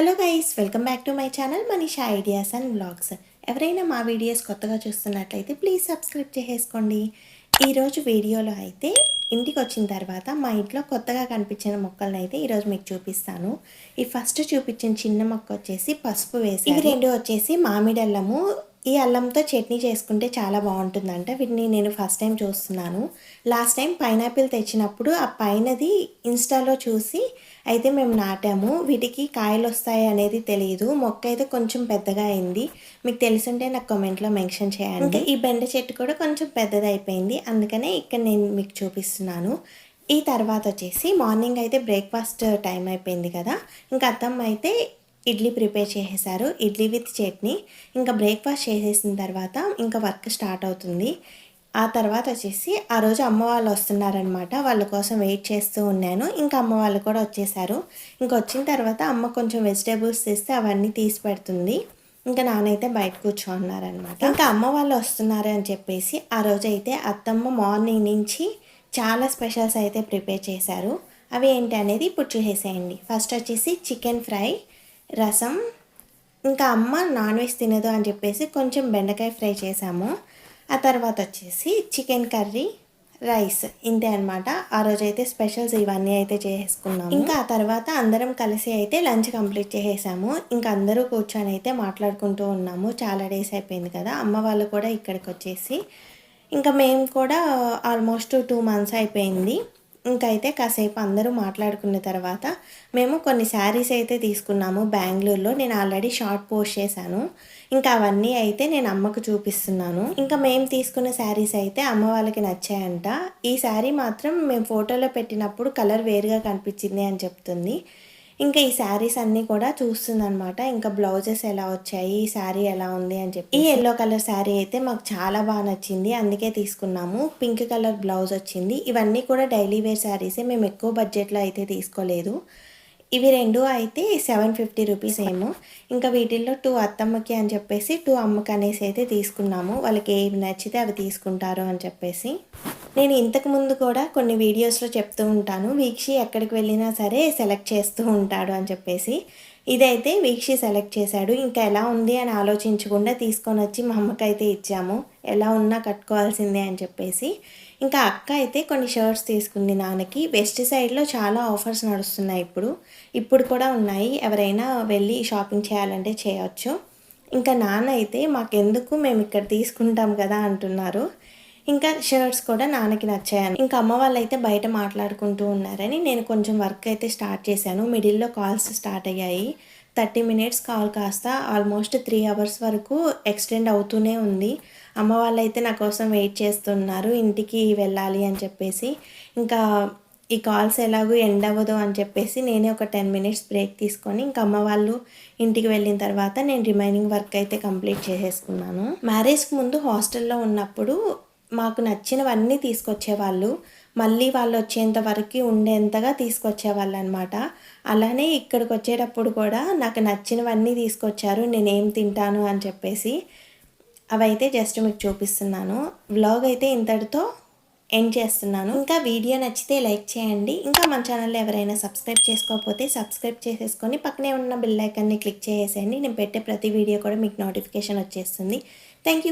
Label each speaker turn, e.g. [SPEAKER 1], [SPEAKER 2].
[SPEAKER 1] Hello guys welcome back to my channel Manisha ideas and blogs ఎవరైనా మా videos కొత్తగా చూస్తున్నట్లయితే ప్లీజ్ సబ్స్క్రైబ్ చేసేసుకోండి. ఈరోజు వీడియోలో అయితే ఇంటికి వచ్చిన తర్వాత మా ఇంట్లో కొత్తగా కనిపించిన మొక్కలను అయితే ఈరోజు మీకు చూపిస్తాను. ఈ ఫస్ట్ చూపించిన చిన్న మొక్క వచ్చేసి పసుపు వేసి ఇవి రెండు వచ్చేసి మామిడి అల్లము ఈ అల్లంతో చట్నీ చేసుకుంటే చాలా బాగుంటుందంట. వీటిని నేను ఫస్ట్ టైం చూస్తున్నాను. లాస్ట్ టైం పైనాపిల్ తెచ్చినప్పుడు ఆ పైనది ఇన్స్టాలో చూసి అయితే మేము నాటాము. వీటికి కాయలు వస్తాయి అనేది తెలియదు మొక్క అయితే కొంచెం పెద్దగా అయింది. మీకు తెలుసుంటే నాకు కామెంట్లో మెన్షన్ చేయండి. ఈ బెండ చెట్టు కూడా కొంచెం పెద్దది అయిపోయింది అందుకనే ఇక్కడ నేను మీకు చూపిస్తున్నాను. ఈ తర్వాత వచ్చేసి మార్నింగ్ అయితే బ్రేక్ఫాస్ట్ టైం అయిపోయింది కదా. ఇంకా అత్తమ్మ అయితే ఇడ్లీ ప్రిపేర్ చేసేసారు. ఇడ్లీ విత్ చట్నీ. ఇంకా బ్రేక్ఫాస్ట్ చేసేసిన తర్వాత ఇంకా వర్క్ స్టార్ట్ అవుతుంది. ఆ తర్వాత వచ్చేసి ఆ రోజు అమ్మ వాళ్ళు వస్తున్నారనమాట వాళ్ళ కోసం వెయిట్ చేస్తూ ఉన్నాను. ఇంకా అమ్మ వాళ్ళు కూడా వచ్చేసారు. ఇంకా వచ్చిన తర్వాత అమ్మ కొంచెం వెజిటేబుల్స్ తెస్తే అవన్నీ తీసి పెడుతుంది. ఇంకా నానైతే బయట కూర్చోన్నారనమాట ఇంకా అమ్మ వాళ్ళు వస్తున్నారు అని చెప్పేసి ఆ రోజు అయితే అత్తమ్మ మార్నింగ్ నుంచి చాలా స్పెషల్స్ అయితే ప్రిపేర్ చేశారు. అవి ఏంటి అనేది ఇప్పుడు చూసేసేయండి. ఫస్ట్ వచ్చేసి చికెన్ ఫ్రై రసం ఇంకా అమ్మ నాన్ వెజ్ తినదు అని చెప్పేసి కొంచెం బెండకాయ ఫ్రై చేసాము. ఆ తర్వాత వచ్చేసి చికెన్ కర్రీ రైస్ ఇంతే అనమాట ఆ రోజు అయితే స్పెషల్స్ ఇవన్నీ అయితే చేసుకున్నాము. ఇంకా ఆ తర్వాత అందరం కలిసి అయితే లంచ్ కంప్లీట్ చేసేసాము. ఇంకా అందరూ కూర్చొని అయితే మాట్లాడుకుంటూ ఉన్నాము. చాలా డేస్ అయిపోయింది కదా అమ్మ వాళ్ళు కూడా ఇక్కడికి వచ్చేసి. ఇంకా మేము కూడా ఆల్మోస్ట్ టూ మంత్స్ అయిపోయింది. ఇంకైతే కాసేపు అందరూ మాట్లాడుకున్న తర్వాత మేము కొన్ని శారీస్ అయితే తీసుకున్నాము బెంగళూరులో. నేను ఆల్రెడీ షార్ట్ పోస్ట్ చేశాను. ఇంకా అవన్నీ అయితే నేను అమ్మకు చూపిస్తున్నాను. ఇంకా మేము తీసుకున్న శారీస్ అయితే అమ్మ వాళ్ళకి నచ్చాయంట. ఈ శారీ మాత్రం మేము ఫోటోలో పెట్టినప్పుడు కలర్ వేరుగా కనిపించింది అని చెప్తుంది. ఇంకా ఈ శారీస్ అన్నీ కూడా చూస్తుందనమాట ఇంకా బ్లౌజెస్ ఎలా వచ్చాయి ఈ శారీ ఎలా ఉంది అని చెప్పి ఈ ఎల్లో కలర్ శారీ అయితే మాకు చాలా బాగా నచ్చింది. అందుకే తీసుకున్నాము. పింక్ కలర్ బ్లౌజ్ వచ్చింది. ఇవన్నీ కూడా డైలీ వేర్ శారీసే మేము ఎక్కువ బడ్జెట్లో అయితే తీసుకోలేదు. ఇవి రెండు అయితే సెవెన్ ఫిఫ్టీ రూపీస్ ఏమో. ఇంకా వీటిల్లో టూ అత్తమ్మకి అని చెప్పేసి టూ అమ్మకి అనేసి అయితే తీసుకున్నాము. వాళ్ళకి ఏవి నచ్చితే అవి తీసుకుంటారు అని చెప్పేసి. నేను ఇంతకు ముందు కూడా కొన్ని వీడియోస్లో చెప్తూ ఉంటాను. వీక్షి ఎక్కడికి వెళ్ళినా సరే సెలెక్ట్ చేస్తూ ఉంటాడు అని చెప్పేసి. ఇదైతే వీక్షి సెలెక్ట్ చేశాడు. ఇంకా ఎలా ఉంది అని ఆలోచించకుండా తీసుకొని వచ్చి మా అమ్మకైతే ఇచ్చాము. ఎలా ఉన్నా కట్టుకోవాల్సిందే అని చెప్పేసి. ఇంకా అక్క అయితే కొన్ని షర్ట్స్ తీసుకుంది నాన్నకి. వెస్ట్ సైడ్లో చాలా ఆఫర్స్ నడుస్తున్నాయి ఇప్పుడు. ఇప్పుడు కూడా ఉన్నాయి. ఎవరైనా వెళ్ళి షాపింగ్ చేయాలంటే చేయొచ్చు. ఇంకా నాన్న అయితే మాకెందుకు మేము ఇక్కడ తీసుకుంటాం కదా అంటున్నారు. ఇంకా షర్ట్స్ కూడా నాన్నకి నచ్చాయని. ఇంకా అమ్మ వాళ్ళు అయితే బయట మాట్లాడుకుంటూ ఉన్నారని నేను కొంచెం వర్క్ అయితే స్టార్ట్ చేశాను. మిడిల్లో కాల్స్ స్టార్ట్ అయ్యాయి. థర్టీ మినిట్స్ కాల్ కాస్త ఆల్మోస్ట్ త్రీ అవర్స్ వరకు ఎక్స్టెండ్ అవుతూనే ఉంది. అమ్మ వాళ్ళైతే నా కోసం వెయిట్ చేస్తున్నారు. ఇంటికి వెళ్ళాలి అని చెప్పేసి. ఇంకా ఈ కాల్స్ ఎలాగో ఎండ్ అవ్వదు అని చెప్పేసి నేనే ఒక టెన్ మినిట్స్ బ్రేక్ తీసుకొని ఇంకా అమ్మ వాళ్ళు ఇంటికి వెళ్ళిన తర్వాత నేను రిమైనింగ్ వర్క్ అయితే కంప్లీట్ చేసేసుకున్నాను. మ్యారేజ్కి ముందు హాస్టల్లో ఉన్నప్పుడు మాకు నచ్చినవన్నీ తీసుకొచ్చేవాళ్ళు. మళ్ళీ వాళ్ళు వచ్చేంత వరకు ఉండేంతగా తీసుకొచ్చేవాళ్ళు అనమాట అలానే ఇక్కడికి వచ్చేటప్పుడు కూడా నాకు నచ్చినవన్నీ తీసుకొచ్చారు. నేనేం తింటాను అని చెప్పేసి అవైతే జస్ట్ మీకు చూపిస్తున్నాను. వ్లాగ్ అయితే ఇంతటితో ఎండ్ చేస్తున్నాను. ఇంకా వీడియో నచ్చితే లైక్ చేయండి. ఇంకా మన ఛానల్లో ఎవరైనా సబ్స్క్రైబ్ చేసుకోకపోతే సబ్స్క్రైబ్ చేసేసుకొని పక్కనే ఉన్న బిల్ ఐకన్ని క్లిక్ చేసేయండి. నేను పెట్టే ప్రతి వీడియో కూడా మీకు నోటిఫికేషన్ వచ్చేస్తుంది. Thank you